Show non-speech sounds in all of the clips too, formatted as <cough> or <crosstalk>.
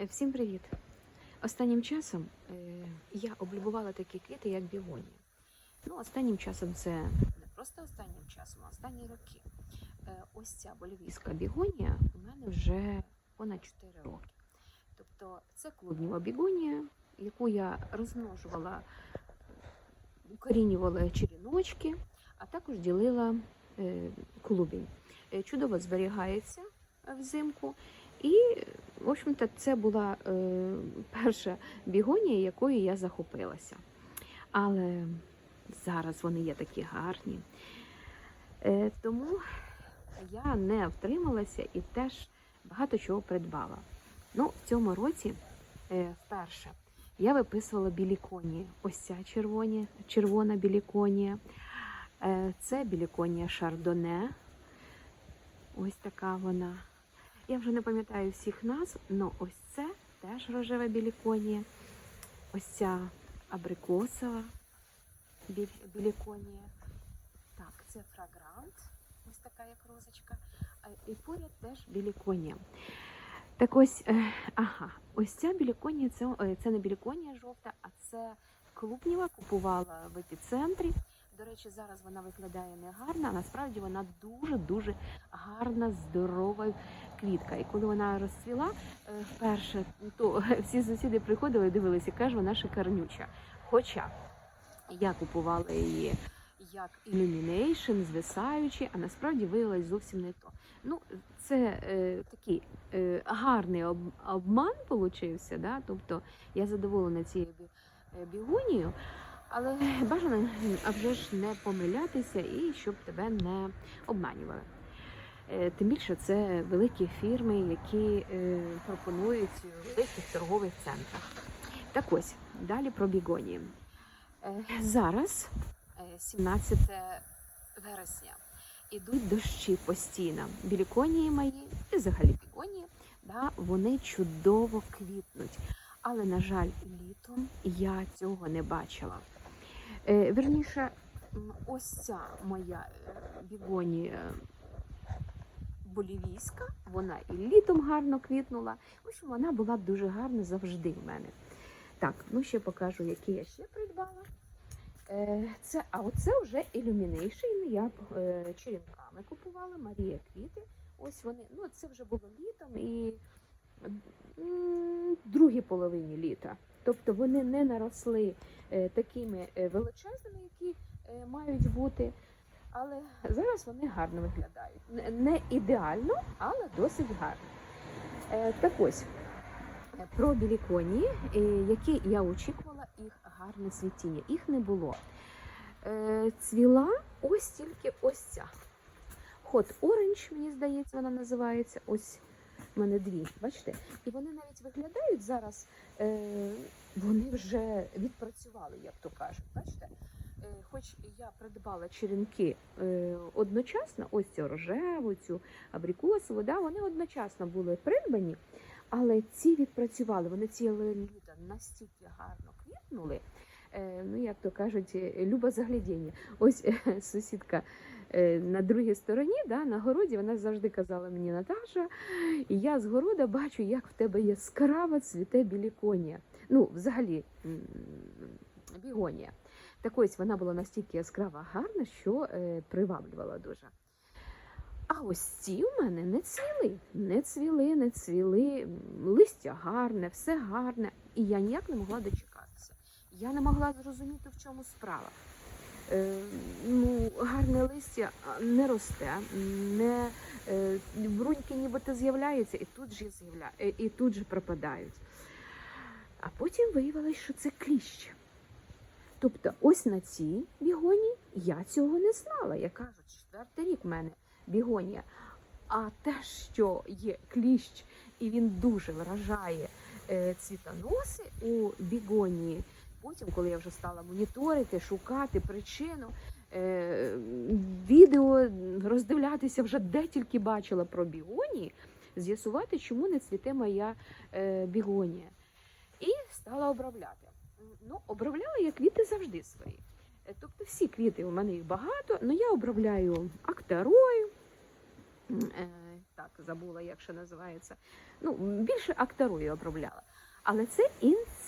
Е, Всім привіт! Останнім часом е, я облюбувала такі квіти, як бігонія. Ну, останнім часом це не просто останнім часом, а останні роки. Е, ось ця болівійська бігонія у мене вже понад 4 роки. Тобто це клубніва бігонія, яку я розмножувала, укорінювала черіночки, а також ділила клубінь. Чудово зберігається взимку. І, в общем-то, це була е, перша бігонія, якою я захопилася. Але зараз вони є такі гарні. Е, тому я не втрималася і теж багато чого придбала. Ну, в цьому році е, вперше я виписувала біліконії. Ось ця червоні, червона біліконія. Е, це біліконія Шардоне. Ось така вона. Я вже не пам'ятаю всіх назв, але ось це теж рожева біліконія. Ось ця абрикосова біль- біліконія. Так, це фрагрант, ось така як розочка. І поряд теж біліконія. Так ось, е, ага, ось ця біліконія, це, е, це не біліконія жовта, а це клубніва купувала в епіцентрі. До речі, зараз вона виглядає негарна, а насправді вона дуже-дуже гарна, здорова квітка. І коли вона розцвіла е, вперше, то <laughs> всі сусіди приходили і дивилися, каже, вона шикарнюча. Хоча я купувала її як Illumination, звисаючи, а насправді виявилось зовсім не то. Ну, це е, такий е, гарний об, обман получився, да? тобто я задоволена цією е, бігонією, але бажано а вже ж не помилятися і щоб тебе не обманювали. Е, Тим більше це великі фірми, які е, пропонують у великих торгових центрах. Так ось, далі про бігонії. Е, Зараз е, 17 вересня. Ідуть дощі постійно. Біліконії мої і взагалі бігонії, да, вони чудово квітнуть. Але, на жаль, літом я цього не бачила. Е, Вірніше, ось ця моя е, бігонія болівійська, вона і літом гарно квітнула. В общем, вона була дуже гарна завжди в мене. Так, ну ще покажу, які я ще придбала. Е, Це, а оце вже Illumination. Я е, черенками купувала, Марія Квіти. Ось вони. Ну, це вже було літом і другій половині літа. Тобто вони не наросли е, такими е, величезними, які е, мають бути. Але зараз вони гарно виглядають. Не- ідеально, але досить гарно. Так ось про біліконії, які я очікувала їх гарне цвітіння. Їх не було. Цвіла ось тільки ось ця. Hot Orange, мені здається, вона називається. Ось в мене дві, бачите? І вони навіть виглядають зараз, е, вони вже відпрацювали, як то кажуть. Бачите? Е, Хоч я придбала черенки е, одночасно, ось цю рожеву, цю абрикосову, да, вони одночасно були придбані, але ці відпрацювали, вони ціле літо настільки гарно квітнули. Е, ну, як то кажуть, е, любо заглядіння. Ось е, сусідка на другій стороні, да, на городі, вона завжди казала мені, Наташа, і я з города бачу, як в тебе яскраво цвіте біліконія. Ну, взагалі, бігонія. Так ось вона була настільки яскрава гарна, що е, приваблювала дуже. А ось ці у мене не цвіли, не цвіли, не цвіли, листя гарне, все гарне. І я ніяк не могла дочекатися. Я не могла зрозуміти, в чому справа. Е, ну, гарне листя не росте, не е, бруньки нібито з'являються і тут же з'явля... е, і тут же пропадають. А потім виявилось, що це кліщ. Тобто, ось на цій бігоні я цього не знала. Я кажу, четвертий рік в мене бігонія. А те, що є кліщ, і він дуже вражає цвітоноси у бігонії. Потім, коли я вже стала моніторити, шукати причину, е, відео роздивлятися вже де тільки бачила про бігонії, з'ясувати, чому не цвіте моя е, бігонія. І стала обробляти. Ну, обробляла я квіти завжди свої. Е, Тобто всі квіти, у мене їх багато, але я обробляю акторою, е, так забула, як ще називається. Ну, більше акторою обробляла. Але це інсектицид.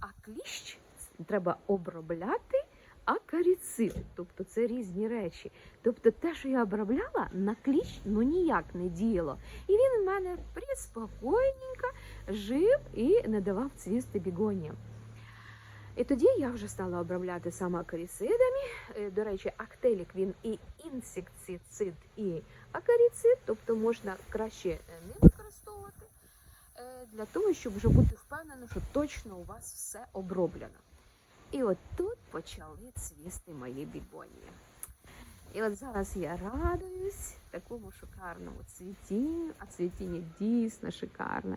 А кліщ треба обробляти акаріцид. Тобто це різні речі. Тобто те, що я обробляла, на кліщ ну ніяк не діяло. І він в мене приспокійненько жив і не давав цвісти бігоням. І тоді я вже стала обробляти саме акаріцидами. Е, До речі, актелік він і інсектицид, і акаріцид, тобто можна краще не використовувати для того, щоб вже бути впевненим, що точно у вас все оброблено. І от тут почали цвісти мої бігонії. І от зараз я радуюсь такому шикарному цвітінню, а цвітіння дійсно шикарне.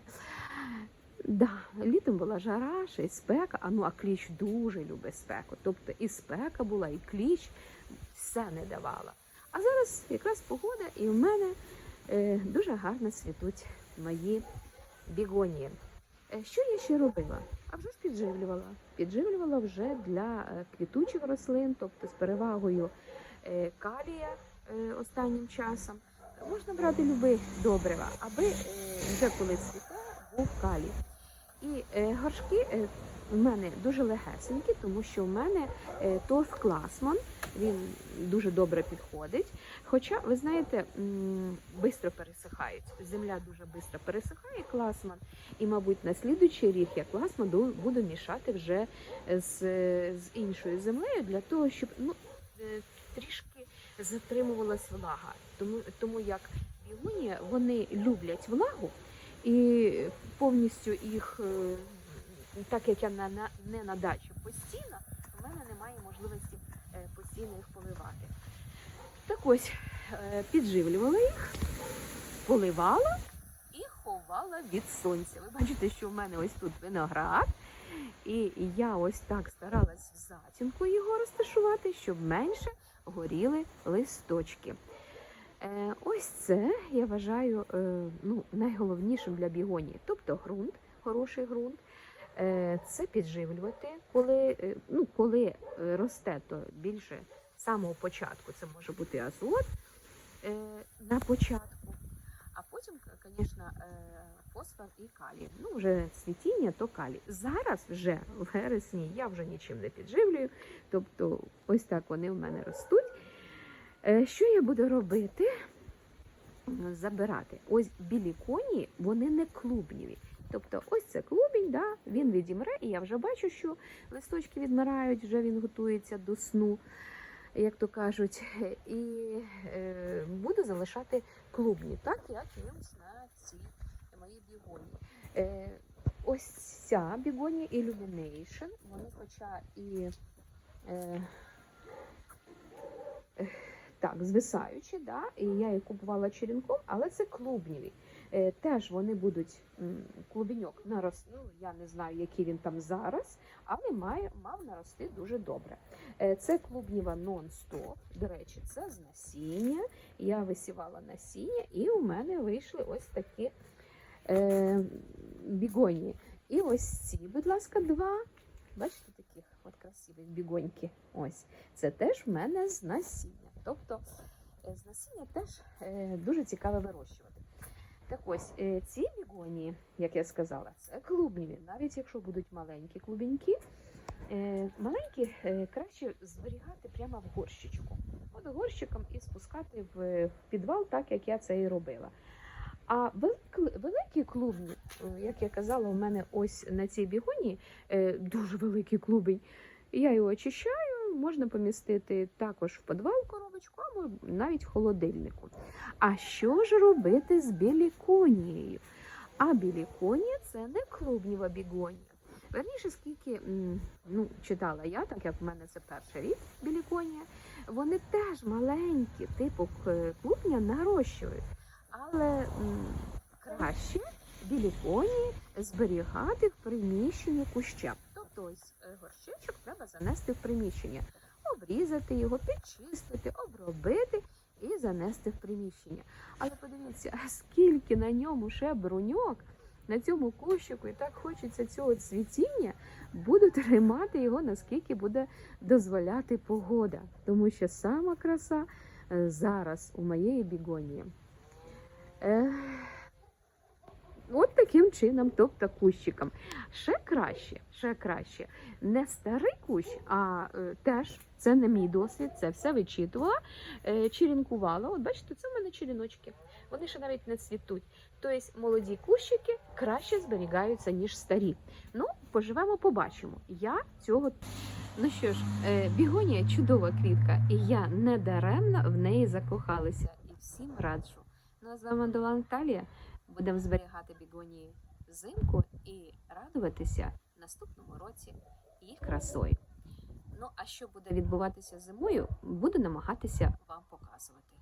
Да, літом була жара, ще й спека, а ну а кліщ дуже любить спеку. Тобто і спека була, і кліщ все не давала. А зараз якраз погода, і в мене е, дуже гарно цвітуть мої бігонії. Е, Що я ще робила? А вже ж підживлювала. Підживлювала вже для е, квітучих рослин, тобто з перевагою е, калія останнім часом. Можна брати любі добрива, аби вже коли цвіте, був калій. І е, горшки е, в мене дуже легесенькі, тому що в мене е, торф класман, він дуже добре підходить. Хоча, ви знаєте, швидко пересихають. Земля дуже швидко пересихає класман. І, мабуть, на слідуючий рік я класман ду- буду мішати вже з, з іншою землею для того, щоб ну, трішки затримувалась влага. Тому, тому як бігунія, вони люблять влагу і повністю їх, е, так як я не на дачі постійно, в мене немає можливості е, постійно їх поливати. Так ось, е, підживлювала їх, поливала і ховала від сонця. Ви бачите, що в мене ось тут виноград, і я ось так старалась в затінку його розташувати, щоб менше горіли листочки. Е, ось це я вважаю е, ну, найголовнішим для бігонії. Тобто ґрунт, хороший ґрунт. Е, це підживлювати, коли, ну, коли росте, то більше з самого початку це може бути азот на початку, а потім, звісно, фосфор і калій. Ну, вже цвітіння, то калій. Зараз вже в вересні я вже нічим не підживлюю. Тобто, ось так вони в мене ростуть. Е, Що я буду робити? Забирати. Ось білі коні, вони не клубніві. Тобто, ось це клубінь, да, він відімре, і я вже бачу, що листочки відмирають, вже він готується до сну, як то кажуть. І е, буду залишати клубні, так як і на цій моїй бігоні. Е, ось ця бігонія Illumination, вони хоча і. Е, так, звисаючі, да, і я їх купувала черенком, але це клубніві. Е, теж вони будуть клубіньок нарос, ну, я не знаю, який він там зараз, але має, мав нарости дуже добре. Е, це клубніва нон-стоп. До речі, це з насіння. Я висівала насіння, і у мене вийшли ось такі е, бігоні. І ось ці, будь ласка, два. Бачите, таких от красивих бігоньки. Ось. Це теж в мене з насіння. Тобто е, з насіння теж е, дуже цікаво вирощувати. Так ось, е, ці бігонії, як я сказала, це клубніві. Навіть якщо будуть маленькі клубіньки, маленькі краще зберігати прямо в горщичку. От горщиком і спускати в, підвал, так як я це і робила. А великі клубні, як я казала, у мене ось на цій бігоні дуже великий клубень. Я його очищаю, можна помістити також в підвал коробочку або навіть в холодильнику. А що ж робити з біліконією? А біліконія це не клубніва бігонія. Верніше, скільки ну, читала я, так як в мене це перший рік біліконія, вони теж маленькі, типу клубня нарощують. Але м, краще біліконії зберігати в приміщенні куща. Ось е, горщичок треба занести в приміщення, обрізати його, підчистити, обробити і занести в приміщення. Але подивіться, скільки на ньому ще бруньок, на цьому кущику, і так хочеться цього цвітіння, буду тримати його, наскільки буде дозволяти погода. Тому що сама краса е, зараз у моєї бігонії. Е, От таким чином, тобто кущиком. Ще краще, ще краще. Не старий кущ, а е, теж це не мій досвід, це все вичитувала, е, черенкувала. От бачите, це в мене черіночки. Вони ще навіть не цвітуть. Тобто молоді кущики краще зберігаються, ніж старі. Ну, поживемо, побачимо. Я цього. Ну що ж, е, бігонія чудова квітка, і я не даремно в неї закохалася. І всім раджу. Ну а з вами була Наталія. Будемо зберігати бігонії взимку і радуватися наступному році їх красою. Ну а що буде відбуватися зимою, буду намагатися вам показувати.